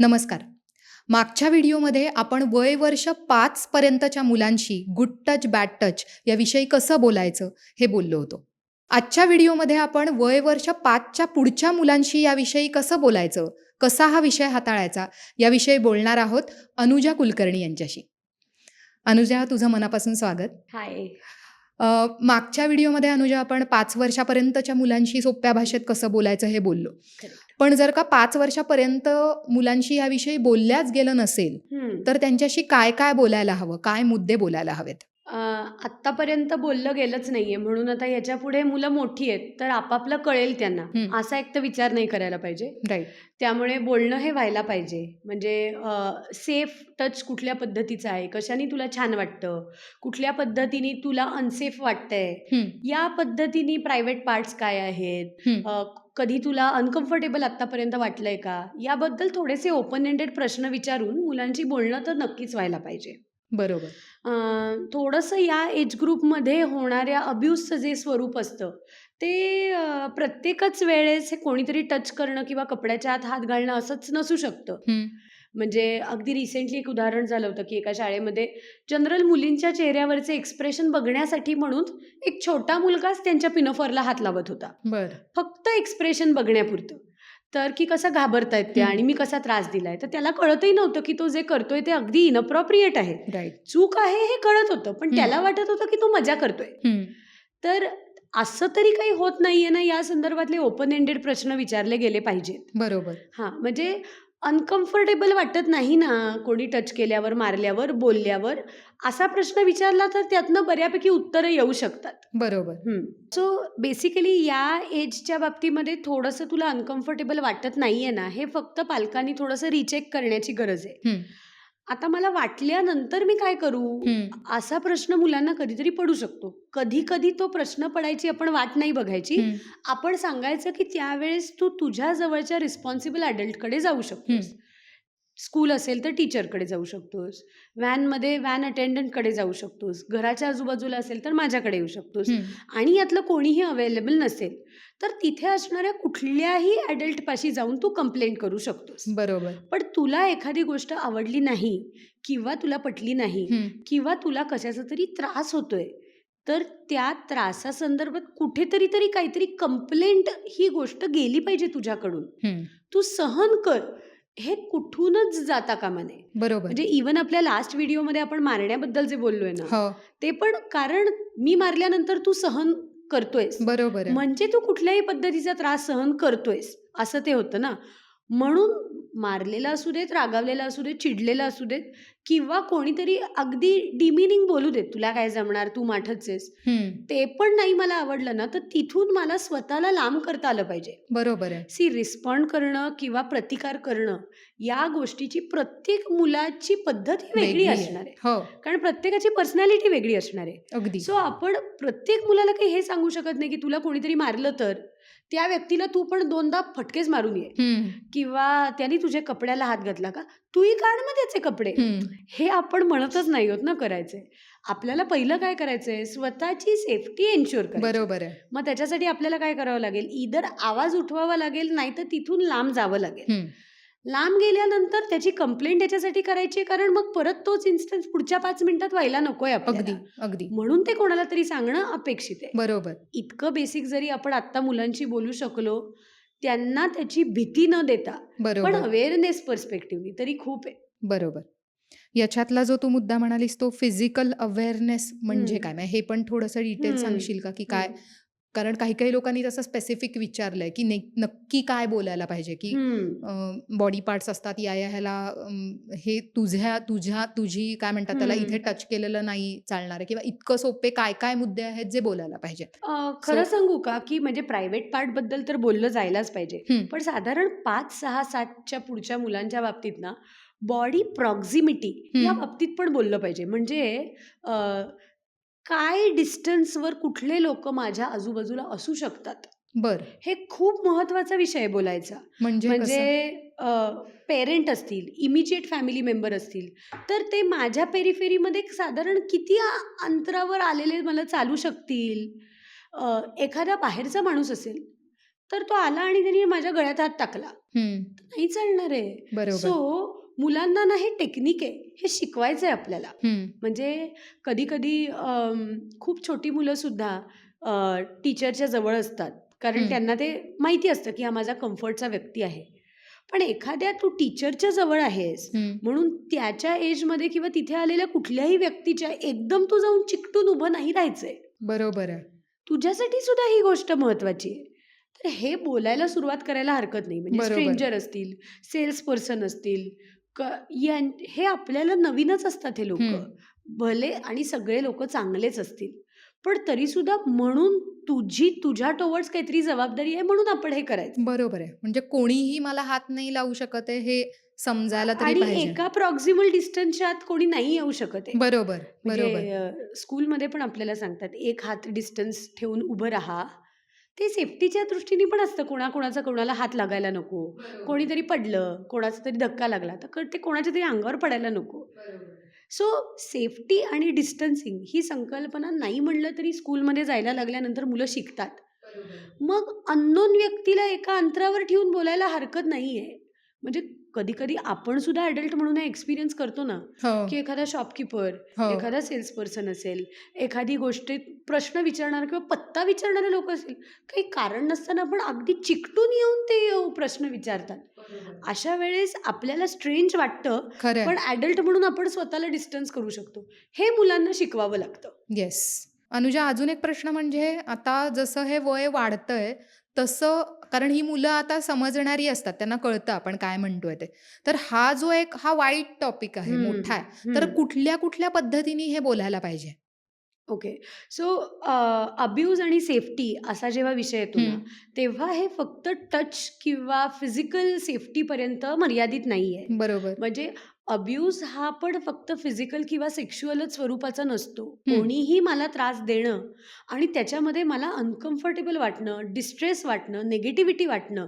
नमस्कार. मागच्या व्हिडिओमध्ये आपण वय वर्ष पाच पर्यंतच्या मुलांशी गुड टच बॅड टच याविषयी कसं बोलायचं हे बोललो होतो. आजच्या व्हिडिओमध्ये आपण वय वर्ष पाचच्या पुढच्या मुलांशी याविषयी कसं बोलायचं कसा हा विषय हाताळायचा याविषयी बोलणार आहोत अनुजा कुलकर्णी यांच्याशी. अनुजा तुझं मनापासून स्वागत. हाय मागच्या व्हिडिओमध्ये अनुजा आपण पाच वर्षापर्यंतच्या मुलांशी सोप्या भाषेत कसं बोलायचं हे बोललो. पण जर का पाच वर्षापर्यंत मुलांशी याविषयी बोलल्याच गेलं नसेल तर त्यांच्याशी काय काय बोलायला हवं? काय मुद्दे बोलायला हवेत? आत्तापर्यंत बोललं गेलंच नाहीये. म्हणून आता याच्यापुढे मुलं मोठी आहेत तर आपापलं कळेल त्यांना. असा एक तर विचार नाही करायला पाहिजे. राईट त्यामुळे बोलणं हे व्हायला पाहिजे. म्हणजे सेफ टच कुठल्या पद्धतीचा आहे? कशाने तुला छान वाटतं? कुठल्या पद्धतीने तुला अनसेफ वाटतंय? या पद्धतीने प्रायव्हेट पार्ट्स काय आहेत? कधी तुला अनकम्फर्टेबल आत्तापर्यंत वाटलंय का? याबद्दल थोडेसे ओपन एंडेड प्रश्न विचारून मुलांची बोलणं तर नक्कीच व्हायला पाहिजे. बरोबर. थोडंसं या एज ग्रुपमध्ये होणाऱ्या अब्यूजचं जे स्वरूप असतं ते प्रत्येकच वेळेस हे कोणीतरी टच करणं किंवा कपड्याच्या आत हात घालणं असंच नसू शकतं. म्हणजे अगदी रिसेंटली एक उदाहरण झालं होतं की एका शाळेमध्ये जनरल मुलींच्या चेहऱ्यावरचे एक्सप्रेशन बघण्यासाठी म्हणून एक छोटा मुलगाच त्यांच्या पिनोफरला हात लावत होता. बर. फक्त एक्सप्रेशन बघण्यापुरतं. तर की कसं घाबरतायत ते. आणि मी कसा त्रास दिलाय? तर त्याला कळतही नव्हतं की तो जे करतोय ते अगदी इनअप्रॉप्रिएट आहे. चूक आहे हे कळत होतं पण. त्याला वाटत होतं की तो मजा करतोय. तर असं तरी काही होत नाहीये ना या संदर्भातले ओपन एंडेड प्रश्न विचारले गेले पाहिजेत. बरोबर. हां म्हणजे अनकम्फर्टेबल वाटत नाही ना कोणी टच केल्यावर मारल्यावर बोलल्यावर? असा प्रश्न विचारला तर त्यातनं बऱ्यापैकी उत्तरं येऊ शकतात. बरोबर. सो बेसिकली या एजच्या बाबतीमध्ये थोडंसं तुला अनकम्फर्टेबल वाटत नाहीये ना हे फक्त पालकांनी थोडंसं रिचेक करण्याची गरज आहे. आता मला वाटल्यानंतर मी काय करू. असा प्रश्न मुलांना कधीतरी पडू शकतो. कधी कधी तो प्रश्न पडायची आपण वाट नाही बघायची. आपण सांगायचं की त्यावेळेस तू तुझ्या जवळच्या रिस्पॉन्सिबल अडल्टकडे जाऊ शकतोस. स्कूल असेल तर टीचरकडे जाऊ शकतोस. व्हॅनमध्ये व्हॅन अटेंडंटकडे जाऊ शकतोस. घराच्या आजूबाजूला असेल तर माझ्याकडे येऊ शकतोस. आणि यातलं कोणीही अवेलेबल नसेल. तर तिथे असणाऱ्या कुठल्याही ॲडल्टपाशी जाऊन तू कंप्लेंट करू शकतोस. बरोबर. पण तुला एखादी गोष्ट आवडली नाही किंवा तुला पटली नाही. किंवा तुला कशाचा तरी त्रास होतोय तर त्या त्रासासंदर्भात कुठेतरी तरी काहीतरी कंप्लेंट ही गोष्ट गेली पाहिजे तुझ्याकडून. तू सहन कर. हे कुठूनच जाता कामा नये. बरोबर. म्हणजे इवन आपल्या लास्ट व्हिडिओमध्ये आपण मारण्याबद्दल जे बोललोय ना हो. ते पण कारण मी मारल्यानंतर तू सहन करतोयस. बरोबर आहे. म्हणजे तू कुठल्याही पद्धतीचा त्रास सहन करतोयस. असं ते होतं ना. म्हणून मारलेला असू देत रागावलेला असू देत चिडलेला असू देत किंवा कोणीतरी अगदी डिमिनिंग बोलू देत तुला काय जमणार? तू माठच आहेस. ते पण नाही मला आवडलं ना तर तिथून मला स्वतःला लांब करता आलं पाहिजे. बरोबर आहे. सी रिस्पॉन्ड करणं किंवा प्रतिकार करणं या गोष्टीची प्रत्येक मुलाची पद्धत ही वेगळी. असणार आहे. हो. कारण प्रत्येकाची पर्सनॅलिटी वेगळी असणार आहे. अगदी. सो आपण प्रत्येक मुलाला काही हे सांगू शकत नाही की तुला कोणीतरी मारलं तर? त्या व्यक्तीला तू पण दोनदा फटकेच मारून ये. किंवा त्यांनी तुझ्या कपड्याला हात घातला का? तूही काढ ना त्याचे कपडे. हे आपण म्हणतच नाही होत ना करायचे. आपल्याला पहिलं काय करायचंय? स्वतःची सेफ्टी एन्श्युअर करायची. बरोबर आहे. मग त्याच्यासाठी आपल्याला काय करावं लागेल? इधर आवाज उठवावा लागेल नाही तर तिथून लांब जावं लागेल. लांब गेल्यानंतर त्याची कंप्लेंट याच्यासाठी करायची आहे, कारण मग परत तोच इन्स्टन्स पुढच्या पाच मिनिटात व्हायला नकोय अगदी अगदी. म्हणून ते कोणाला तरी सांगणं अपेक्षित आहे. बरोबर. इतकं बेसिक जरी आपण आत्ता मुलांशी बोलू शकलो त्यांना त्याची भीती न देता पण बरोबर. अवेअरनेस पर्स्पेक्टिव्हनी तरी खूप आहे. बरोबर. याच्यातला जो तू मुद्दा म्हणालीस तो फिजिकल अवेअरनेस म्हणजे. काय? हे पण थोडंसं डिटेल. सांगशील का की काय कारण काही काही लोकांनी तसं स्पेसिफिक विचारलंय की ने नक्की काय बोलायला पाहिजे की. बॉडी पार्ट्स असतात या या ह्याला हे तुझ्या तुझ्या तुझी काय म्हणतात त्याला. इथे टच केलेलं नाही चालणार आहे किंवा इतकं सोपे काय काय मुद्दे आहेत जे बोलायला पाहिजेत अं, खरं सांगू का की म्हणजे प्रायव्हेट पार्टबद्दल तर बोललं जायलाच पाहिजे. पण साधारण पाच सहा सातच्या पुढच्या मुलांच्या बाबतीत ना बॉडी प्रॉक्झिमिटी या. बाबतीत पण बोललं पाहिजे म्हणजे काय डिस्टन्सवर कुठले लोक माझ्या आजूबाजूला असू शकतात बर हे खूप महत्त्वाचा विषय आहे बोलायचा म्हणजे म्हणजे? पेरेंट असतील इमिजिएट फॅमिली मेंबर असतील तर ते माझ्या पेरिफेरीमध्ये साधारण किती अंतरावर आलेले मला चालू शकतील एखादा बाहेरचा माणूस असेल तर तो आला आणि त्याने माझ्या गळ्यात हात टाकला. नाही चालणार आहे. सो मुलांना ना हे टेक्निक आहे हे शिकवायचं आहे आपल्याला. म्हणजे कधी कधी खूप छोटी मुलं सुद्धा टीचरच्या जवळ असतात कारण. त्यांना ते माहिती असतं की हा माझा कम्फर्टचा व्यक्ती आहे पण एखाद्या तू टीचरच्या जवळ आहेस. म्हणून त्याच्या एजमध्ये किंवा तिथे आलेल्या कुठल्याही व्यक्तीच्या एकदम तू जाऊन चिकटून उभं नाही राहायचंय बरोबर आहे. तुझ्यासाठी सुद्धा ही गोष्ट महत्वाची आहे तर हे बोलायला सुरुवात करायला हरकत नाही म्हणजे. स्ट्रेंजर असतील सेल्स पर्सन असतील क यां हे आपल्याला नवीनच असतात हे लोक. भले आणि सगळे लोक चांगलेच असतील पण तरी सुद्धा म्हणून तुझी तुझ्या टोवर्ड्स काहीतरी जबाबदारी आहे म्हणून आपण हे करायचं बरोबर आहे. म्हणजे कोणीही मला हात नाही लावू शकत आहे हे समजायला तरी आणि. एका प्रॉक्सिमल डिस्टन्सच्या आत कोणी नाही येऊ शकत आहे बरोबर, बरोबर. म्हणजे अ, स्कूलमध्ये पण आपल्याला सांगतात एक हात डिस्टन्स ठेवून उभं राहा ते सेफ्टीच्या दृष्टीने पण असतं. कोणाकोणाचा कोणाला हात लागायला नको. कोणीतरी पडलं कोणाचा तरी धक्का लागला तर क- ते कोणाच्या तरी अंगावर पडायला नको. सो सेफ्टी आणि डिस्टन्सिंग ही संकल्पना नाही म्हणलं तरी स्कूलमध्ये जायला लागल्यानंतर मुलं शिकतात. मग अननोन व्यक्तीला एका अंतरावर ठेवून बोलायला हरकत नाही आहे म्हणजे कधी कधी आपण सुद्धा ॲडल्ट म्हणून एक्सपिरियन्स करतो ना हो, की एखादा शॉपकीपर हो. एखादा सेल्स पर्सन असेल एखादी गोष्टीत प्रश्न विचारणारा किंवा पत्ता विचारणारे लोक असेल काही कारण नसताना पण अगदी चिकटून येऊन ते प्रश्न विचारतात अशा वेळेस आपल्याला स्ट्रेंज वाटतं. पण ॲडल्ट म्हणून आपण स्वतःला डिस्टन्स करू शकतो हे मुलांना शिकवावं लागतं येस. अनुजा अजून एक प्रश्न म्हणजे आता जसं हे वय वाढतंय तसं कारण ही मुलं आता समजणारी असतात त्यांना कळतं आपण काय म्हणतोय ते. तर हा जो एक हा वाईट टॉपिक आहे, मोठा आहे. तर. कुठल्या कुठल्या पद्धतीने हे बोलायला पाहिजे? ओके सो अब्यूज आणि सेफ्टी असा जेव्हा विषय येतो ना. तेव्हा हे फक्त टच किंवा फिजिकल सेफ्टीपर्यंत मर्यादित नाही आहे बरोबर. म्हणजे अब्यूज हा पण फक्त फिजिकल किंवा सेक्शुअलच स्वरूपाचा नसतो. कोणीही मला त्रास देणं आणि त्याच्यामध्ये मला अनकम्फर्टेबल वाटणं डिस्ट्रेस वाटणं नेगेटिव्हिटी वाटणं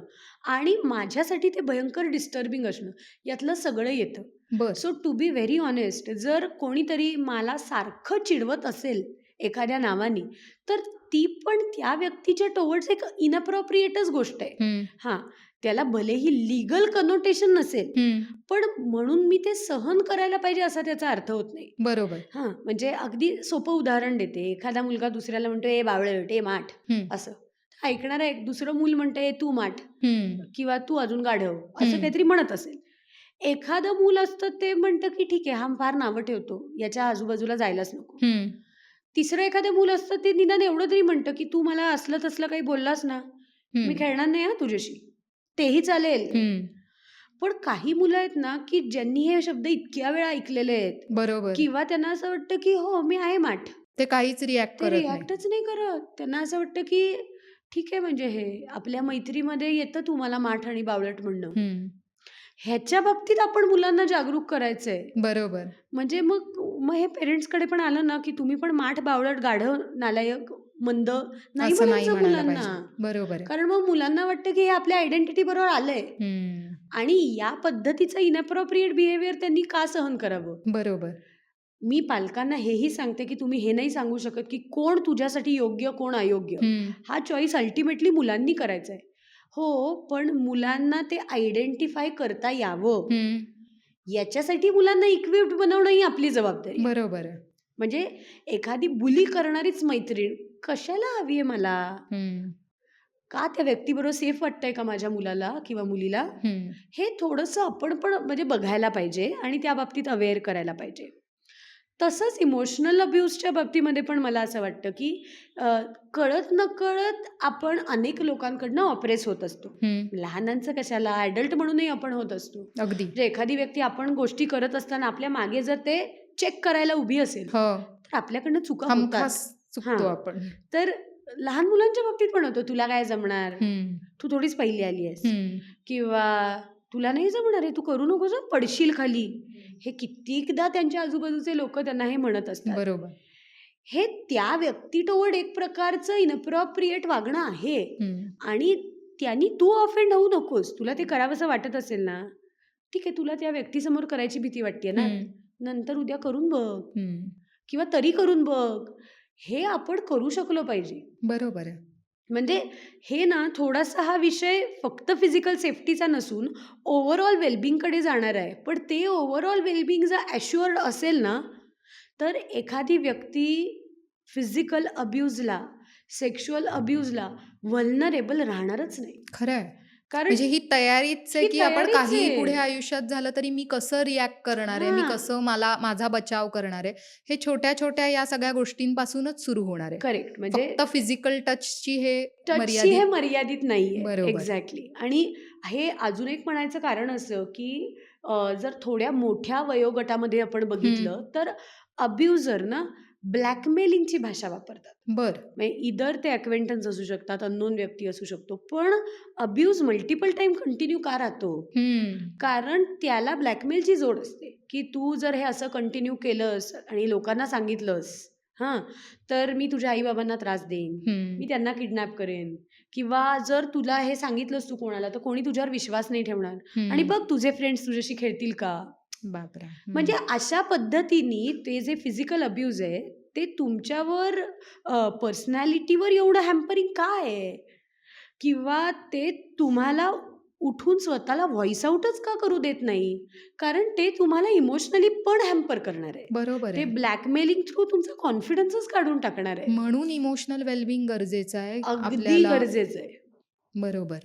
आणि माझ्यासाठी ते भयंकर डिस्टर्बिंग असणं यातलं सगळं येतं बर. So to be very honest जर कोणीतरी मला सारखं चिडवत असेल एखाद्या नावाने तर ती पण त्या व्यक्तीच्या टोवर्ड्स एक इनअप्रोप्रिएटच गोष्ट आहे हं. त्याला भलेही लिगल कनोटेशन नसेल. पण म्हणून मी ते सहन करायला पाहिजे असा त्याचा अर्थ होत नाही बरोबर. हां म्हणजे अगदी सोपं उदाहरण देते एखादा मुलगा दुसऱ्याला म्हणतो ए बावळट ए माठ. असं ऐकणारा एक दुसरं मूल म्हणतं ए तू माठ. किंवा तू अजून गाढव असं. काहीतरी म्हणत असेल एखादं मूल असतं ते म्हणतं की ठीक आहे हा फार नावं ठेवतो याच्या आजूबाजूला जायलाच नको हं. तिसरं एखादं मूल असतं ते निदान एवढं तरी म्हणतं की तू मला असलं तसलं काही बोललास ना मी. खेळणार नाही हा तुझ्याशी तेही चालेल. पण काही मुलं आहेत ना की ज्यांनी हे शब्द इतक्या वेळा ऐकलेले आहेत बरोबर. किंवा त्यांना असं वाटतं की हो मी आहे माठ ते काहीच रिॲक्ट ते करत नाही. रिॲक्टच नाही करत त्यांना असं वाटतं की ठीक आहे म्हणजे हे आपल्या मैत्रीमध्ये येतं तुम्हाला माठ आणि बावळट म्हणणं. ह्याच्या बाबतीत आपण मुलांना जागरूक करायचंय बरोबर. म्हणजे मग मग हे पेरेंट्सकडे पण आलं ना की तुम्ही पण माठ बावळट गाढव नालायक मंद नाही असं नाही म्हणायचं म्हणायला मुलांना पाहिजे. बरोबर आहे. कारण मग मुलांना वाटतं की हे आपल्या आयडेंटिटी बरोबर आलंय. आणि या पद्धतीचं इनअप्रोप्रिएट बिहेवियर त्यांनी का सहन करावं बरोबर. मी पालकांना हेही सांगते की तुम्ही हे नाही सांगू शकत की कोण तुझ्यासाठी योग्य कोण अयोग्य. हा चॉईस अल्टिमेटली मुलांनी करायचा आहे हो पण मुलांना ते आयडेंटिफाय करता यावं. याच्यासाठी मुलांना इक्विप्ड बनवणं ही आपली जबाबदारी. बरोबर. म्हणजे एखादी बुली करणारीच मैत्रीण कशाला हवी आहे मला. का त्या व्यक्तीबरोबर सेफ वाटतंय का माझ्या मुलाला किंवा मुलीला हं. हे थोडंसं आपण पण म्हणजे बघायला पाहिजे आणि त्या बाबतीत अवेअर करायला पाहिजे तसंच इमोशनल अब्यूजच्या बाबतीमध्ये पण मला असं वाटतं की कळत नकळत आपण अनेक लोकांकडनं ऑपरेस होत असतो. लहानांचं कशाला ॲडल्ट म्हणूनही आपण होत असतो अगदी. एखादी व्यक्ती आपण गोष्टी करत असताना आपल्या मागे जर ते चेक करायला उभी असेल हो. तर आपल्याकडनं चुका. आपण. तर लहान मुलांच्या बाबतीत पण होतं तुला काय जमणार. तू थोडीच पहिली आली आहेस. किंवा तुला नाही जमणार आहे तू करू नकोस पडशील खाली हे कित्येकदा त्यांच्या आजूबाजूचे लोक त्यांना हे म्हणत असतात बरोबर. हे त्या व्यक्तीटोवड एक प्रकारचं इनअप्रोप्रिएट वागणं आहे. आणि त्यांनी तू ऑफेंड होऊ नकोस तुला ते करावंसं वाटत असेल ना ठीक आहे तुला त्या व्यक्तीसमोर करायची भीती वाटते ना. नंतर उद्या करून बघ. किंवा तरी करून बघ हे आपण करू शकलो पाहिजे बरोबर आहे. म्हणजे हे ना थोडासा हा विषय फक्त फिजिकल सेफ्टीचा नसून ओव्हरऑल वेलबिंगकडे जाणार आहे. पण ते ओव्हरऑल वेलबिंग जर ॲश्युअर्ड असेल ना तर एखादी व्यक्ती फिजिकल अब्यूजला सेक्शुअल अब्यूजला वल्नरेबल राहणारच नाही. खरं आहे कारण म्हणजे ही तयारीच आहे ही की आपण तयारीच काही आहे. पुढे आयुष्यात झालं तरी मी कसं रिॲक्ट करणार आहे? मी हां. कसं मला माझा बचाव करणार आहे? हे छोट्या छोट्या या सगळ्या गोष्टींपासूनच सुरू होणार आहे. करेक्ट म्हणजे फक्त फिजिकल टचची हे टचची हे मर्यादित नाहीये. बरोबर. एक्झॅक्टली आणि हे अजून एक म्हणायचं कारण असं की अ, जर थोड्या मोठ्या वयोगटामध्ये आपण बघितलं तर अब्युजर ना ब्लॅकमेलिंगची भाषा वापरतात. बर. म्हणजे इदर ते अक्वेंटन्स असू शकतात अननोन व्यक्ती असू शकतो पण अब्यूज मल्टिपल टाइम कंटिन्यू का राहतो? कारण त्याला ब्लॅकमेलची जोड असते की तू जर हे असं कंटिन्यू केलंस आणि लोकांना सांगितलंस हां तर मी तुझ्या आईबाबांना त्रास देईन मी त्यांना किडनॅप करेन किंवा जर तुला हे सांगितलंस तू कोणाला तर कोणी तुझ्यावर विश्वास नाही ठेवणार. आणि बघ तुझे फ्रेंड्स तुझ्याशी खेळतील का? बापरे. म्हणजे अशा पद्धतीने ते जे फिजिकल अब्यूज आहे ते तुमच्यावर पर्सनॅलिटीवर एवढं हॅम्परिंग काय आहे? किंवा ते तुम्हाला उठून स्वतःला व्हॉइस आउटच का करू देत नाही? कारण ते तुम्हाला इमोशनली पण हॅम्पर करणार आहे. बरोबर ते ब्लॅकमेलिंग थ्रू तुमचा कॉन्फिडन्सच काढून टाकणार आहे. म्हणून इमोशनल वेलबिंग गरजेचं आहे अगदी गरजेचं आहे. बरोबर.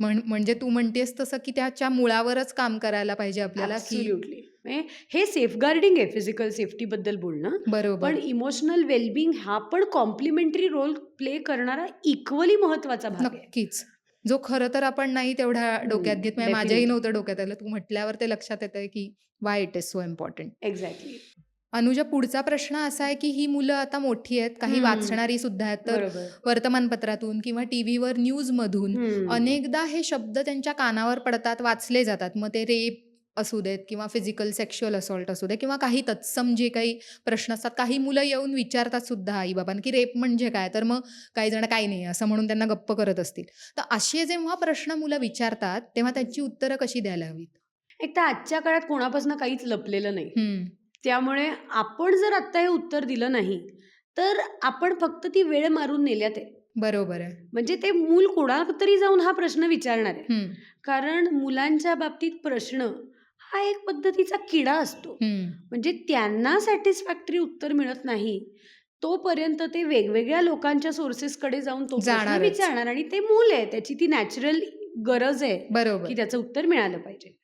म्हण म्हणजे तू म्हणतेस तसं की त्याच्या मुळावरच काम करायला पाहिजे आपल्याला की Absolutely. म्हणजे हे सेफगार्डिंग आहे फिजिकल सेफ्टी बद्दल बोलणं. बरोबर. पण इमोशनल वेलबिंग हा पण कॉम्प्लिमेंटरी रोल प्ले करणारा इक्वली महत्त्वाचा भाग आहे. नक्कीच. जो खरं तर आपण नाही तेवढ्या डोक्यात घेत म्हणजे माझ्याही definitely. नव्हतं डोक्यात आलं. तू म्हटल्यावर ते लक्षात येतंय की why it is so important exactly Anuja पुढचा प्रश्न असा आहे की ही मुलं आता मोठी आहेत काही. वाचणारी सुद्धा आहेत तर वर्तमानपत्रातून किंवा टीव्हीवर न्यूज मधून. अनेकदा हे शब्द त्यांच्या कानावर पडतात वाचले जातात. मग ते रेप असू देत किंवा फिजिकल सेक्शुअल असॉल्ट असू दे किंवा काही तत्सम जे काही प्रश्न असतात काही मुलं येऊन विचारतात सुद्धा आईबाबांना की रेप म्हणजे काय? तर मग काही जण काही नाही असं म्हणून त्यांना गप्प करत असतील. तर असे जेव्हा प्रश्न मुलं विचारतात तेव्हा त्याची उत्तरं कशी द्यायला हवीत? एक तर आजच्या काळात कोणापासून काहीच लपलेलं नाही. त्यामुळे आपण जर आत्ता हे उत्तर दिलं नाही तर आपण फक्त ती वेळ मारून नेल्यात आहे बरोबर आहे. म्हणजे ते मूल कोणाला तरी जाऊन हा प्रश्न विचारणार आहे. कारण मुलांच्या बाबतीत प्रश्न हा एक पद्धतीचा किडा असतो. म्हणजे त्यांना सॅटिस्फॅक्टरी उत्तर मिळत नाही तोपर्यंत ते वेगवेगळ्या लोकांच्या सोर्सेसकडे जाऊन तो प्रश्न. विचारणार आणि ते मूल आहे त्याची ती नॅचरल गरज आहे बरोबर. की त्याचं उत्तर मिळालं पाहिजे.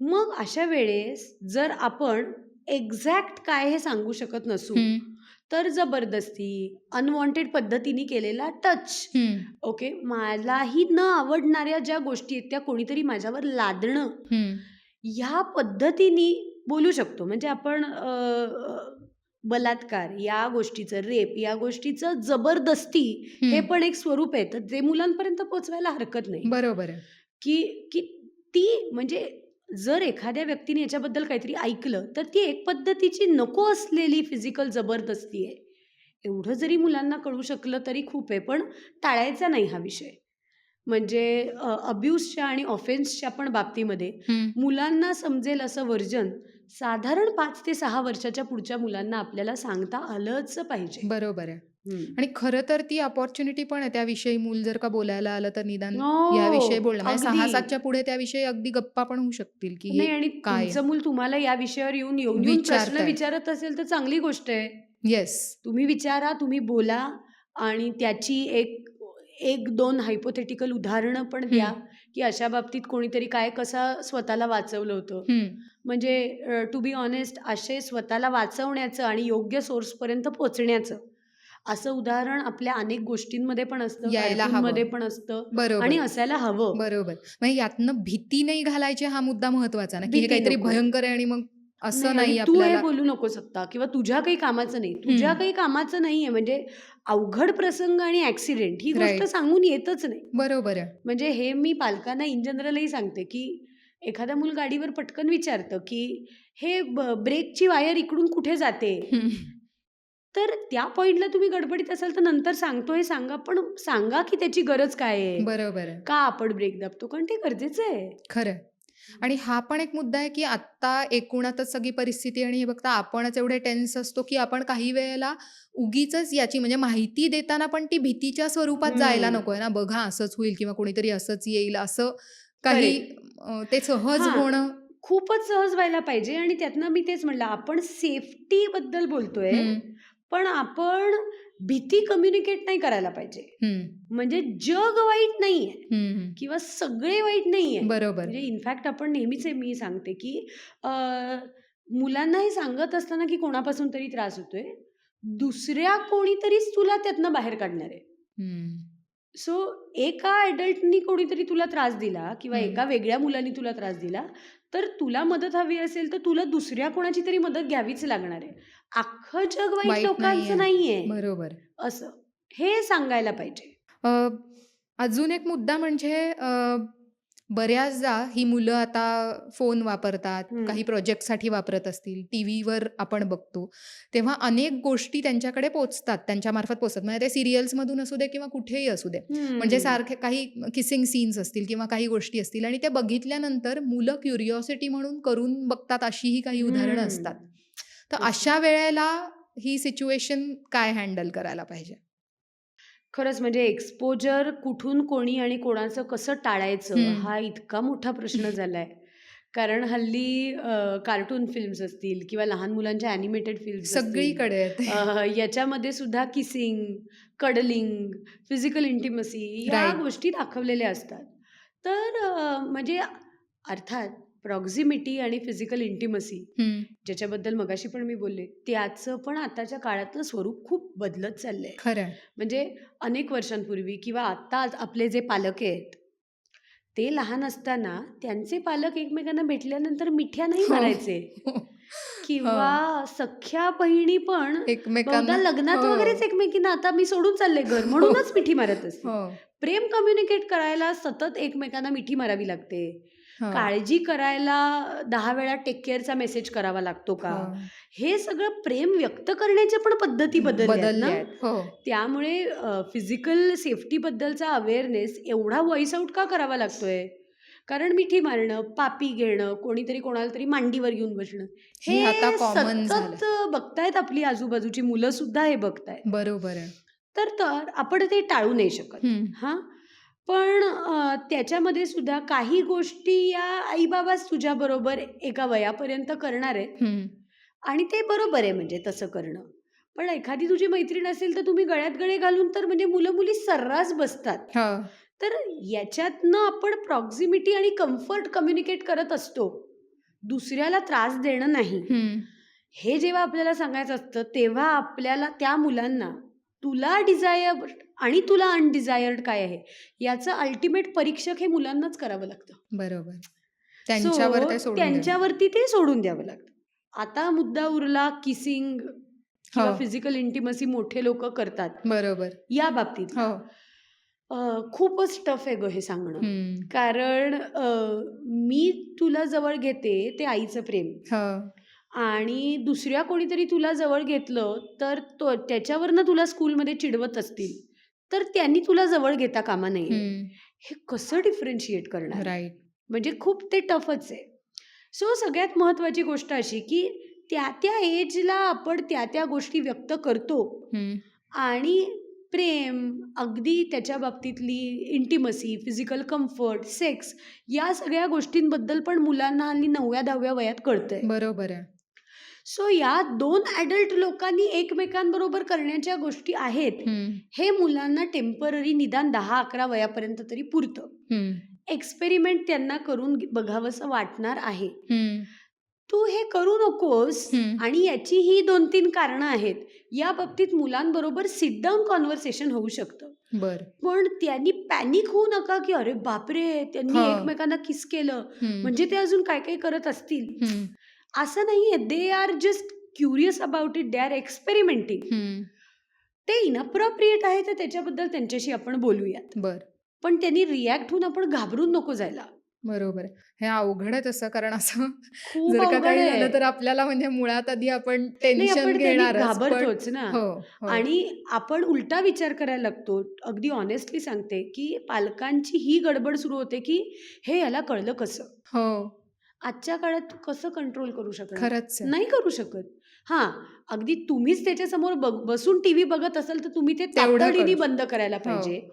मग अशा वेळेस जर आपण एक्झॅक्ट काय हे सांगू शकत नसू. तर जबरदस्ती अनवॉन्टेड पद्धतीने केलेला टच ओके मलाही न आवडणाऱ्या ज्या गोष्टी आहेत त्या कोणीतरी माझ्यावर लादणं. ह्या पद्धतीने बोलू शकतो. म्हणजे आपण बलात्कार या गोष्टीचं रेप या गोष्टीचं जबरदस्ती हे. पण एक स्वरूप आहे. तर ते मुलांपर्यंत पोचवायला हरकत नाही. बरोबर की की ती म्हणजे जर एखाद्या व्यक्तीने याच्याबद्दल काहीतरी ऐकलं तर ती एक पद्धतीची नको असलेली फिजिकल जबरदस्ती आहे. एवढं जरी मुलांना कळू शकलं तरी खूप आहे पण टाळायचा नाही हा विषय. म्हणजे अब्यूजच्या आणि ऑफेन्सच्या पण बाबतीमध्ये मुलांना समजेल असं वर्जन साधारण पाच ते सहा वर्षाच्या पुढच्या मुलांना आपल्याला सांगता आलंच पाहिजे बरोबर आहे. आणि खरं तर ती अपॉर्च्युनिटी पण आहे त्याविषयी मूल जर का बोलायला आलं तर निदान हो, याविषयी बोलणं म्हणजे सहा. सातच्या पुढे त्याविषयी अगदी गप्पा पण होऊ शकतील की नाही आणि काय? तुमचं मूल तुम्हाला या विषयावर येऊन येऊन येऊन प्रश्न. विचारत असेल तर चांगली गोष्ट आहे येस तुम्ही विचारा तुम्ही बोला आणि त्याची एक एक दोन हायपोथेटिकल उदाहरणं पण द्या की अशा बाबतीत कोणीतरी काय कसा स्वतःला वाचवलं होतं. म्हणजे टू बी ऑनेस्ट असे स्वतःला वाचवण्याचं आणि योग्य सोर्सपर्यंत पोचण्याचं असं उदाहरण आपल्या अनेक गोष्टींमध्ये पण असतं यायला. कार्टूनमध्ये पण असतं आणि असायला हवं. बरोबर. म्हणजे यातनं भीती नाही घालायची हा मुद्दा महत्त्वाचा ना की काहीतरी. भयंकर आहे आणि मग असं नाही, नाही तू हे आपल्याला बोलू नको शकता किंवा तुझ्या काही कामाचं नाही. तुझ्या हम्म. काही कामाचं नाहीये. म्हणजे अवघड प्रसंग आणि ऍक्सिडेंट ही गोष्ट. सांगून येतच नाही. बरोबर आहे. म्हणजे हे मी पालकांना इन जनरलही सांगते की एखादा मूल गाडीवर पटकन विचारतं की हे ब- ब्रेकची वायर इकडून कुठे जाते? हम्म. तर त्या पॉइंटला तुम्ही गडबडीत असाल तर नंतर सांगतो हे सांगा. पण सांगा की त्याची गरज काय आहे? बरोबर आहे. का आपण ब्रेक दाबतो? कारण ते गरजेचं आहे. खरं आणि हा पण एक मुद्दा आहे, की आत्ता एकूणातच सगळी परिस्थिती आणि हे बघता आपणच एवढे टेन्स असतो, की आपण काही वेळेला उगीचच याची म्हणजे माहिती देताना पण ती भीतीच्या स्वरूपात जायला. नकोय ना, बघा असंच होईल किंवा कोणीतरी असंच येईल असं काही ते सहज. होणं. खूपच सहज व्हायला पाहिजे आणि त्यातनं मी तेच म्हणलं आपण सेफ्टीबद्दल बोलतोय, हं, पण आपण भीती कम्युनिकेट नाही करायला पाहिजे. म्हणजे जग वाईट नाहीये. किंवा सगळे वाईट नाहीये. बरोबर. म्हणजे इनफॅक्ट आपण नेहमीच मी सांगते, की मुलांना हे सांगत असताना, की कोणापासून तरी त्रास होतोय, दुसऱ्या कोणीतरीच तुला त्यातनं बाहेर काढणार आहे. सो एका अडल्टनी कोणीतरी तुला त्रास दिला किंवा. एका वेगळ्या मुलानी तुला त्रास दिला, तर तुला मदत हवी असेल, तर तुला दुसऱ्या कोणाची तरी मदत घ्यावीच लागणार आहे. अख्खं जग वाईट लोकांचं नाहीये. बरोबर. असं. हे सांगायला पाहिजे. अजून एक मुद्दा म्हणजे अ, बऱ्याचदा ही मुलं आता फोन वापरतात. काही प्रोजेक्टसाठी वापरत असतील, टीव्हीवर आपण बघतो, तेव्हा अनेक गोष्टी त्यांच्याकडे पोहोचतात, त्यांच्यामार्फत पोहोचतात. म्हणजे ते सीरियल्समधून असू दे किंवा कुठेही असू दे. म्हणजे. सारखे काही किसिंग सीन्स असतील किंवा काही गोष्टी असतील आणि ते बघितल्यानंतर मुलं क्युरिओसिटी म्हणून करून बघतात अशीही काही उदाहरणं. असतात. तर. अशा वेळेला ही सिच्युएशन काय हँडल करायला पाहिजे? खरंच म्हणजे एक्सपोजर कुठून कोणी आणि कोणाचं कसं टाळायचं हं. हा इतका मोठा प्रश्न झालाय. कारण हल्ली कार्टून फिल्म्स असतील किंवा लहान मुलांच्या ॲनिमेटेड फिल्म्स असतील. सगळीकडे आहे ते. अ, याच्यामध्ये सुद्धा किसिंग, कडलिंग, फिजिकल इंटिमसी या. गोष्टी दाखवलेल्या असतात. तर अ, म्हणजे अर्थात प्रॉक्सिमिटी आणि फिजिकल इंटिमसी हं. ज्याच्याबद्दल मगाशी पण मी बोलले, त्याचं पण आताच्या काळातलं स्वरूप खूप बदलत चाललंय. खरं. म्हणजे अनेक वर्षांपूर्वी किंवा आत्ता आपले जे पालक आहेत, ते लहान असताना त्यांचे पालक एकमेकांना भेटल्यानंतर मिठ्या नाही हो. मारायचे हो. किंवा सख्ख्या बहिणी पण एकमेकांना लग्नात हो. वगैरेच एकमेकींना आता मी सोडून चालले घर म्हणूनच मिठी मारत असते. हो. प्रेम कम्युनिकेट करायला सतत एकमेकांना मिठी मारावी लागते. हो. काळजी करायला 10 वेळा टेक केअरचा मेसेज करावा लागतो का? हो. हे सगळं प्रेम व्यक्त करण्याच्या पण पद्धती बदलले ना. हो. त्यामुळे फिजिकल सेफ्टीबद्दलचा अवेअरनेस एवढा व्हॉइस आउट का करावा लागतोय? कारण मिठी मारणं, पापी घेणं, कोणीतरी कोणाला तरी मांडीवर घेऊन बसणं, हे आता कॉमन. सतत बघतायत आपली आजूबाजूची मुलं सुद्धा हे बघतायत. बरोबर आहे. तर तर आपण ते टाळू नाही शकत. हं. पण त्याच्यामध्ये सुद्धा काही गोष्टी या आई-बाबाच तुझ्याबरोबर एका वयापर्यंत करणार आहेत. आणि ते बरोबर आहे म्हणजे तसं करणं. पण एखादी तुझी मैत्रीण असेल तर तुम्ही गळ्यात गळे घालून तर म्हणजे मुलं-मुली सर्रास बसतात. हो. तर याच्यातनं आपण प्रॉक्सिमिटी आणि कम्फर्ट कम्युनिकेट करत असतो. दुसऱ्याला त्रास देणं नाही. हं. हे जेव्हा आपल्याला सांगायचं असतं, तेव्हा आपल्याला त्या मुलांना तुला डिझायर्ड आणि तुला अनडिझायर्ड काय आहे, याचं अल्टिमेट परीक्षक हे मुलांनाच करावं लागतं. बरोबर. त्यांच्यावरती ते सोडून द्यावं लागतं. आता मुद्दा उरला किसिंग. फिजिकल इंटिमसी मोठे लोकं करतात. बरोबर. या बाबतीत हो. खूपच टफ आहे गं हे सांगणं. कारण मी तुला जवळ घेते ते आईचं प्रेम हो. आणि दुसऱ्या कोणीतरी तुला जवळ घेतलं तर तो त्याच्यावरनं तुला स्कूलमध्ये चिडवत असतील, तर त्यांनी तुला जवळ घेता कामा नये. हं. कसं डिफरन्शिएट करणार? राइट. म्हणजे खूप ते टफच आहे. सो सगळ्यात महत्त्वाची गोष्ट अशी, की त्या-त्या एजला आपण त्या-त्या गोष्टी व्यक्त करतो. आणि प्रेम, अगदी त्याच्या बाबतीतली इंटिमसी, फिजिकल कम्फर्ट, सेक्स या सगळ्या गोष्टींबद्दल पण मुलांना हल्ली 9व्या-10व्या वयात कळतंय. बरोबर आहे. सो या 2 अडल्ट लोकांनी एकमेकांबरोबर करण्याच्या गोष्टी आहेत. हं. मुलांना टेंपररी निदान 10-11 वयापर्यंत तरी पुरतं. एक्सपेरिमेंट त्यांना करून बघावंसं वाटणार आहे. तू हे करू नकोस. आणि याची ही 2-3 कारणं आहेत. या बाबतीत मुलांबरोबर सिट डाउन कन्व्हर्सेशन होऊ शकतं. बरं. पण त्यांनी पॅनिक होऊ नका, की "अरे बापरे! त्यांनी. एकमेकांना किस केलं. म्हणजे ते अजून काय-काय करत असतील." असं नाहीये. They are just curious about it. They are experimenting. ते इनअप्रोप्रिएट आहे तर त्याच्याबद्दल त्यांच्याशी आपण बोलूयात. बरं. पण त्यांनी रिएक्ट होऊन आपण घाबरून नको जायला. बरोबर. हे अवघड आहे तसं कारण असं जर का काही झालं. तर आपल्याला म्हणजे मुळात आधी आपण टेन्शन पण घाबरतोच ना. हो, हो. आणि आपण उलटा विचार करायला लागतो. अगदी हॉनेस्टली सांगते, की पालकांची ही गडबड सुरू होते, की हे याला कळलं कसं? हो. आजच्या काळात कसं कंट्रोल करू शकणार? खरंच. नाही करू शकत. हां, अगदी तुम्हीच त्याच्यासमोर बसून टीव्ही बघत असाल तर तुम्ही ते तातडीने बंद करायला हो, पाहिजे.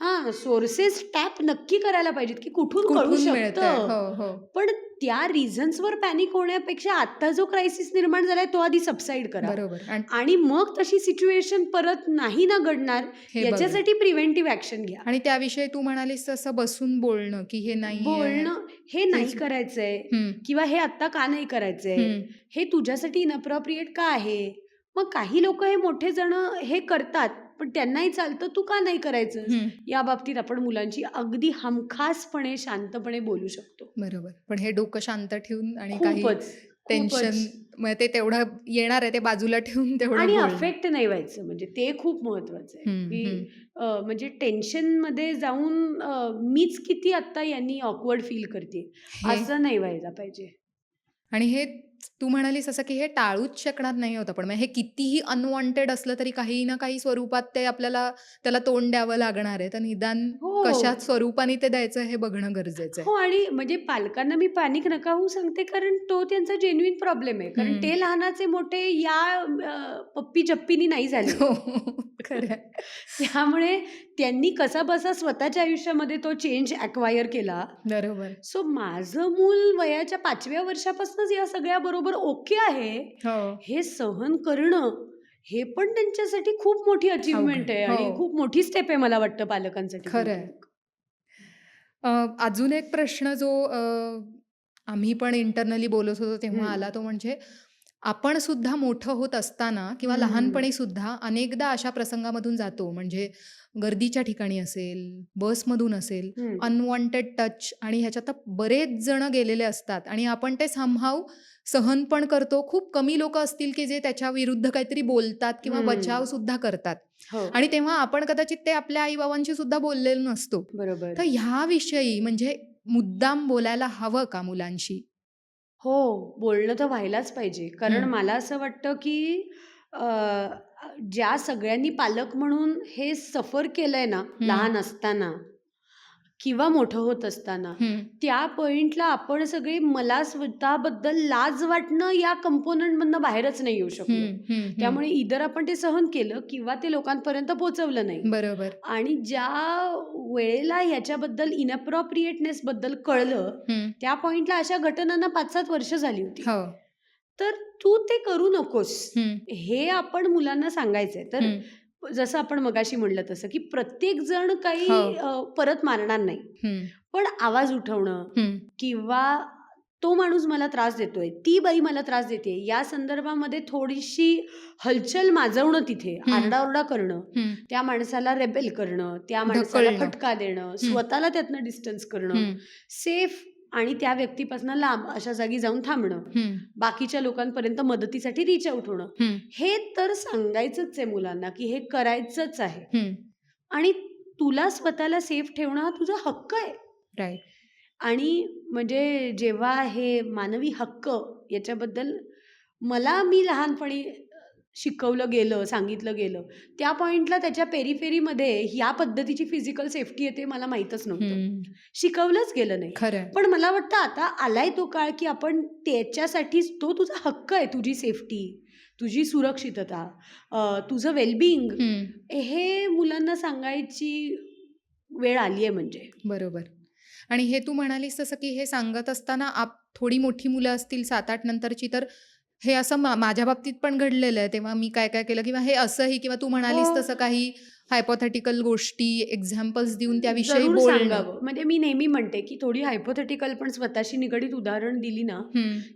हो. सोर्सेस टॅप नक्की करायला पाहिजेत, की कुठून कळू? शकतं. हो, हो. पण त्या रिझन्सवर पॅनिक होण्यापेक्षा आत्ता जो क्रायसिस निर्माण झालाय तो आधी सबसाईड करा. बरोबर आणि मग तशी सिच्युएशन परत नाही ना घडणार. याच्यासाठी प्रिव्हेंटिव्ह ॲक्शन घ्या. आणि त्याविषयी तू म्हणालीस तसं बसून बोलणं, की हे नाहीये. बोलणं हे नाही करायचंय किंवा हे आत्ता का नाही करायचंय? हं. हे तुझ्यासाठी इनअप्रोप्रिएट का आहे? मग काही लोकं हे मोठे जण हे करतात, पण त्यांनाही चालतं, तू का नाही करायचंस? हं. या बाबतीत आपण मुलांची अगदी हमखासपणे, शांतपणे बोलू शकतो. बरोबर. पण हे डोकं शांत ठेवून आणि काही खूपच, टेन्शन ते तेवढं येणार आहे ते बाजूला ठेवून तेवढं आणि. अफेक्ट नाही व्हायचं म्हणजे ते खूप महत्वाचं आहे, की म्हणजे टेन्शनमध्ये जाऊन अ, मीच किती आत्ता यांनी ऑकवर्ड फील करते, असं नाही व्हायला पाहिजे. आणि हे तू म्हणालीस असं, की हे टाळूच शकणार नाही होत. म्हणजे हे कितीही अनवॉन्टेड असलं तरी काही ना काही स्वरूपात ते आपल्याला त्याला तोंड द्यावं लागणार आहे. तर निदान हो. कशा स्वरूपाने ते द्यायचं हे बघणं गरजेचं आहे. हो आणि म्हणजे पालकांना मी पॅनिक नका होऊ सांगते कारण तो त्यांचा जेन्युइन प्रॉब्लेम आहे. कारण. ते लहानाचे मोठे या अ, पप्पी-चप्पीनी नाही झाले. हो, खरं आहे. त्यामुळे त्यांनी कसाबसा स्वतःच्या आयुष्यामध्ये तो चेंज अॅक्वायर केला. बरोबर. सो माझं मूल वयाच्या 5व्या वर्षापासूनच या सगळ्याबरोबर ओके आहे, हो. हे सहन करणं, हे पण त्यांच्यासाठी खूप मोठी अचीव्हमेंट आहे. आणि हो. खूप मोठी स्टेप आहे मला वाटतं पालकांसाठी. खरं आहे. अ, अजून एक प्रश्न जो अ, आम्ही पण इंटरनली बोलत होतो तेव्हा. आला तो म्हणजे आपण सुद्धा मोठं होत असताना किंवा. लहानपणी सुद्धा अनेकदा अशा प्रसंगामधून जातो म्हणजे गर्दीच्या ठिकाणी असेल, बसमधून असेल. अनवॉन्टेड टच आणि ह्याच्यात तर बरेच जण गेलेले असतात आणि आपण ते समहाऊ सहन पण करतो. खूप कमी लोकं असतील, की जे त्याच्या विरुद्ध काहीतरी बोलतात किंवा. बचाव सुद्धा करतात. हो. आणि तेव्हा आपण कदाचित ते आपल्या आई-बाबांशी सुद्धा बोललेलो नसतो. बरोबर. तर ह्याविषयी म्हणजे मुद्दाम बोलायला हवं का मुलांशी? हो, बोलणं तर व्हायलाच पाहिजे. कारण. मला असं वाटतं, की ज्या सगळ्यांनी पालक म्हणून हे सफर केलंय ना. लहान असताना किंवा मोठं होत असताना. त्या पॉइंटला आपण सगळे मला स्वतःबद्दल लाज वाटणं या कंपोनंटमधनं बाहेरच नाही येऊ शकलो. हं. त्यामुळे इदर आपण ते सहन केलं किंवा ते लोकांपर्यंत पोहोचवलं नाही. बरोबर. आणि ज्या वेळेला ह्याच्याबद्दल इनअप्रोप्रिएटनेस बद्दल कळलं. त्या पॉइंटला अशा घटनांना 5-7 वर्ष झाली होती. हो. तर तू ते करू नकोस. हं. हे आपण मुलांना सांगायचंय. तर. जसं आपण मगाशी म्हटलं तसं, की प्रत्येक जण काही हो. परत मारणार नाही. पण आवाज उठवणं. किंवा तो माणूस मला त्रास देतोय, ती बाई मला त्रास देतेय, या संदर्भामध्ये थोडीशी हलचल माजवणं तिथे. आरडाओरडा करणं. त्या माणसाला रेबेल करणं, त्या माणसाला. फटका देणं, स्वतःला त्यातनं डिस्टन्स करणं. सेफ आणि त्या व्यक्तीपासून लांब अशा जागी जाऊन थांबणं. बाकीच्या लोकांपर्यंत मदतीसाठी रीच आउट होणं. हं. तर सांगायचंच आहे मुलांना, की हे करायचंच आहे. आणि तुला स्वतःला सेफ ठेवणं हा तुझा हक्क आहे. राइट. आणि म्हणजे जेव्हा हे मानवी हक्क याच्याबद्दल मला मी लहानपणी शिकवलं गेलं, सांगितलं गेलं, त्या पॉइंटला त्याच्या पेरिफेरीमध्ये ह्या पद्धतीची फिजिकल सेफ्टी आहे ते मला माहीतच नव्हतं. शिकवलंच गेलं नाही. खरं. पण मला वाटतं आता आलाय तो काळ, की आपण त्याच्यासाठीच तो तुझा हक्क आहे, तुझी सेफ्टी, तुझी सुरक्षितता, तुझं वेलबिंग हं. हे मुलांना सांगायची वेळ आली आहे म्हणजे. बरोबर. आणि हे तू म्हणालीस तसं, की हे सांगत असताना आप थोडी मोठी मुलं असतील 7-8 नंतरची तर हे असं मा माझ्या बाबतीत पण घडलेलं आहे. तेव्हा मी काय-काय केलं किंवा हे असंही किंवा तू म्हणालीस हो. तसं काही हायपोथेटिकल गोष्टी, एक्झाम्पल्स देऊन त्याविषयी. सांगावं. म्हणजे मी नेहमी म्हणते, की थोडी हायपोथेटिकल पण स्वतःशी निगडीत उदाहरण दिली ना.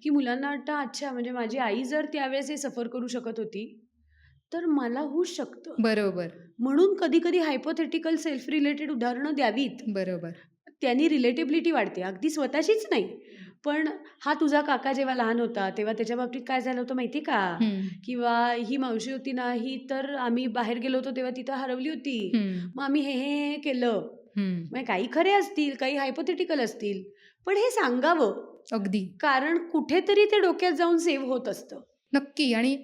की मुलांना वाटतं अच्छा म्हणजे माझी आई जर त्यावेळेस हे सफर करू शकत होती, तर मला होऊच शकतं. बरोबर. म्हणून कधी-कधी हायपोथेटिकल सेल्फ रिलेटेड उदाहरणं द्यावीत. बरोबर. त्यांनी रिलेटेबिलिटी वाढते. अगदी स्वतःशीच नाही. पण हा तुझा काका जेव्हा लहान होता, तेव्हा त्याच्या बाबतीत काय झालं होतं माहिती का? किंवा ही मावशी होती ना, ही तर आम्ही बाहेर गेलो होतो तेव्हा ती तर हरवली होती. मग आम्ही हे, हे, केलं. म्हणजे काही खरे असतील काही हायपोथेटिकल असतील पण हे सांगावं अगदी. कारण कुठेतरी ते डोक्यात जाऊन सेव्ह होत असतं नक्की आणि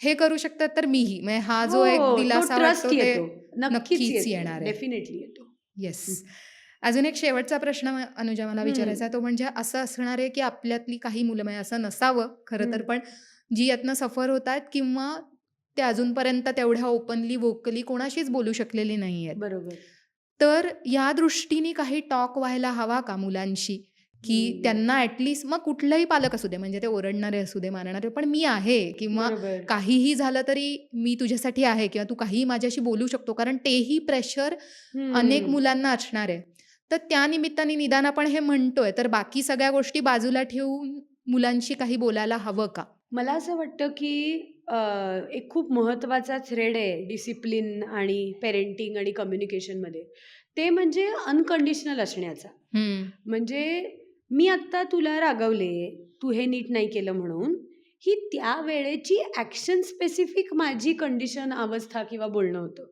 हे करू शकतात तर मीही. म्हणजे हा जो एक हो, दिलासा. नक्कीच. येणार. डेफिनेटली येतो. येस. अजून एक शेवटचा प्रश्न अनुजा मला. विचारायचा तो म्हणजे असं असणार आहे की आपल्यातली काही मुलं म्हणजे असं नसावं खरं तर. पण जी यातनं सफर होतायत किंवा ते अजूनपर्यंत तेवढ्या ओपनली, व्होकली कोणाशीच बोलू शकलेली नाहीयेत. बरोबर. तर या दृष्टीने काही टॉक व्हायला हवा का मुलांशी? की. त्यांना ॲट लीस्ट मग कुठलाही पालक असू दे म्हणजे ते ओरडणारे असू दे, मारणारे पण मी आहे किंवा. काहीही झालं तरी मी तुझ्यासाठी आहे किंवा तू काहीही माझ्याशी बोलू शकतो. कारण तेही प्रेशर अनेक. मुलांना असणार आहे. तर त्या निमित्ताने निदान आपण हे म्हणतोय तर बाकी सगळ्या गोष्टी बाजूला ठेवून मुलांशी काही बोलायला हवं का? मला असं वाटतं की एक खूप महत्त्वाचा थ्रेड आहे डिसिप्लिन आणि पेरेंटिंग आणि कम्युनिकेशनमध्ये. ते म्हणजे अनकंडिशनल असण्याचा. म्हणजे मी आत्ता तुला रागवले, तू हे नीट नाही केलं म्हणून, ही त्या वेळेची ॲक्शन स्पेसिफिक माझी कंडिशन, अवस्था किंवा बोलणं होतं.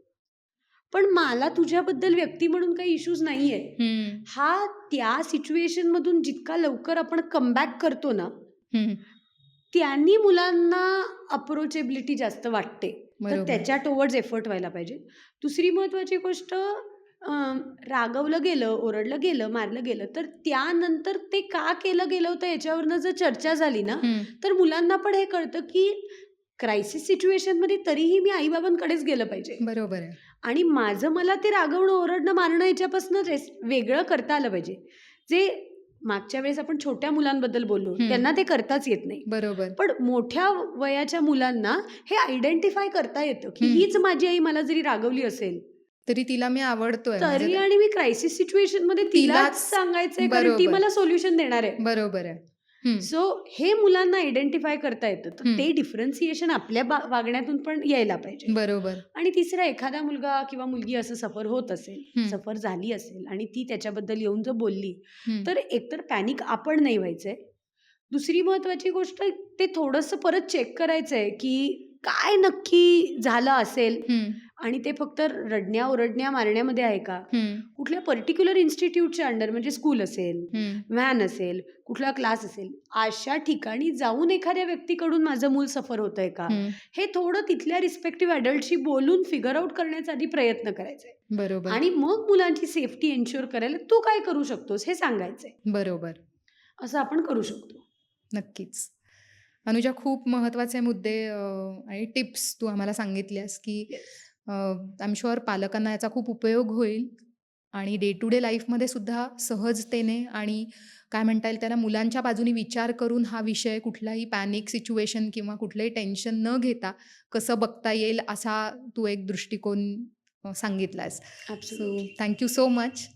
पण मला तुझ्याबद्दल व्यक्ती म्हणून काही इश्यूज नाहीये. हं. हा त्या सिच्युएशनमधून जितका लवकर आपण कमबॅक करतो ना. त्यांनी मुलांना अप्रोचेबिलिटी जास्त वाटते. तर. त्याच्या टुवर्ड्स एफर्ट व्हायला पाहिजे. दुसरी महत्त्वाची गोष्ट रागवलं गेलं, ओरडलं गेलं, मारलं गेलं, तर त्यानंतर ते का केलं गेलं होतं याच्यावरनं जर चर्चा झाली ना. तर मुलांना पण हे कळतं की क्रायसिस सिच्युएशनमध्ये तरीही मी आई-बाबांकडेच गेलं पाहिजे. बरोबर आहे. आणि माझं मला ते रागवणं, ओरडणं, मारणं ह्याच्यापासून रेस वेगळं करता आलं पाहिजे. जे मागच्या वेळेस आपण छोट्या मुलांबद्दल बोललो. त्यांना ते करताच येत नाही. बरोबर. पण मोठ्या वयाच्या मुलांना हे आयडेंटिफाय करता येतं की. हीच माझी आई मला जरी रागवली असेल, तरी तिला मी आवडतोय तरी आणि मी क्रायसिस सिच्युएशनमध्ये तिलाच तिलाच सांगायचंय कारण ती. मला सोल्युशन देणार आहे. बरोबर आहे. सो हे मुलांना आयडेंटिफाय करता येतं. तर. ते डिफरन्सिएशन आपल्या वागण्यातून पण यायला पाहिजे. बरोबर. आणि तिसरा एखादा मुलगा किंवा मुलगी असं सफर होत असेल. सफर झाली असेल आणि ती त्याच्याबद्दल येऊन जर बोलली. तर एकतर पॅनिक आपण नाही व्हायचंय. दुसरी महत्त्वाची गोष्ट ते थोडंसं परत चेक करायचंय की काय नक्की झालं असेल. आणि ते फक्त रडण्या, ओरडण्या, मारण्यामध्ये आहे का? कुठल्या पर्टिक्युलर इन्स्टिट्यूटच्या अंडर म्हणजे स्कूल असेल. व्हॅन असेल, कुठला क्लास असेल, अशा ठिकाणी जाऊन एखाद्या व्यक्तीकडून माझं मूल सफर होतंय का? हं. थोडं तिथल्या रिस्पेक्टिव्ह अडल्टशी बोलून फिगर आउट करण्याचा आधी प्रयत्न करायचा आहे. बरोबर. आणि मग मुलांची सेफ्टी एन्शुअर करायला तू काय करू शकतोस हे सांगायचंय. बरोबर. असं आपण करू शकतो. नक्कीच. अनुजा खूप महत्त्वाचे मुद्दे आणि टिप्स तू आम्हाला सांगितल्यास की येस. आय एम शुअर पालकांना याचा खूप उपयोग होईल आणि डे टू डे लाईफमध्ये सुद्धा सहजतेने आणि काय म्हणता येईल त्याला मुलांच्या बाजूने विचार करून हा विषय कुठलाही पॅनिक सिच्युएशन किंवा कुठलंही टेन्शन न घेता कसं बघता येईल असा तू एक दृष्टिकोन सांगितलास. So absolutely. Thank you so much.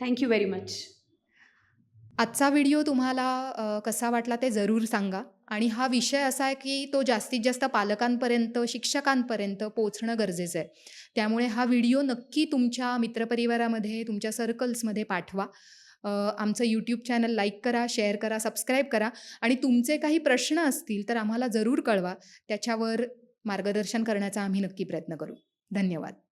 Thank you very much. आजचा व्हिडिओ तुम्हाला कसा वाटला ते जरूर सांगा आणि हा विषय असा आहे की तो जास्तीत जास्त पालकांपर्यंत, शिक्षकांपर्यंत पोचणं गरजेचं आहे. त्यामुळे हा व्हिडिओ नक्की तुमच्या मित्रपरिवारामध्ये, तुमच्या सर्कल्समध्ये पाठवा. आमचं यूट्यूब चॅनल लाईक करा, शेअर करा, सबस्क्राईब करा आणि तुमचे काही प्रश्न असतील तर आम्हाला जरूर कळवा. त्याच्यावर मार्गदर्शन करण्याचा आम्ही नक्की प्रयत्न करू. धन्यवाद.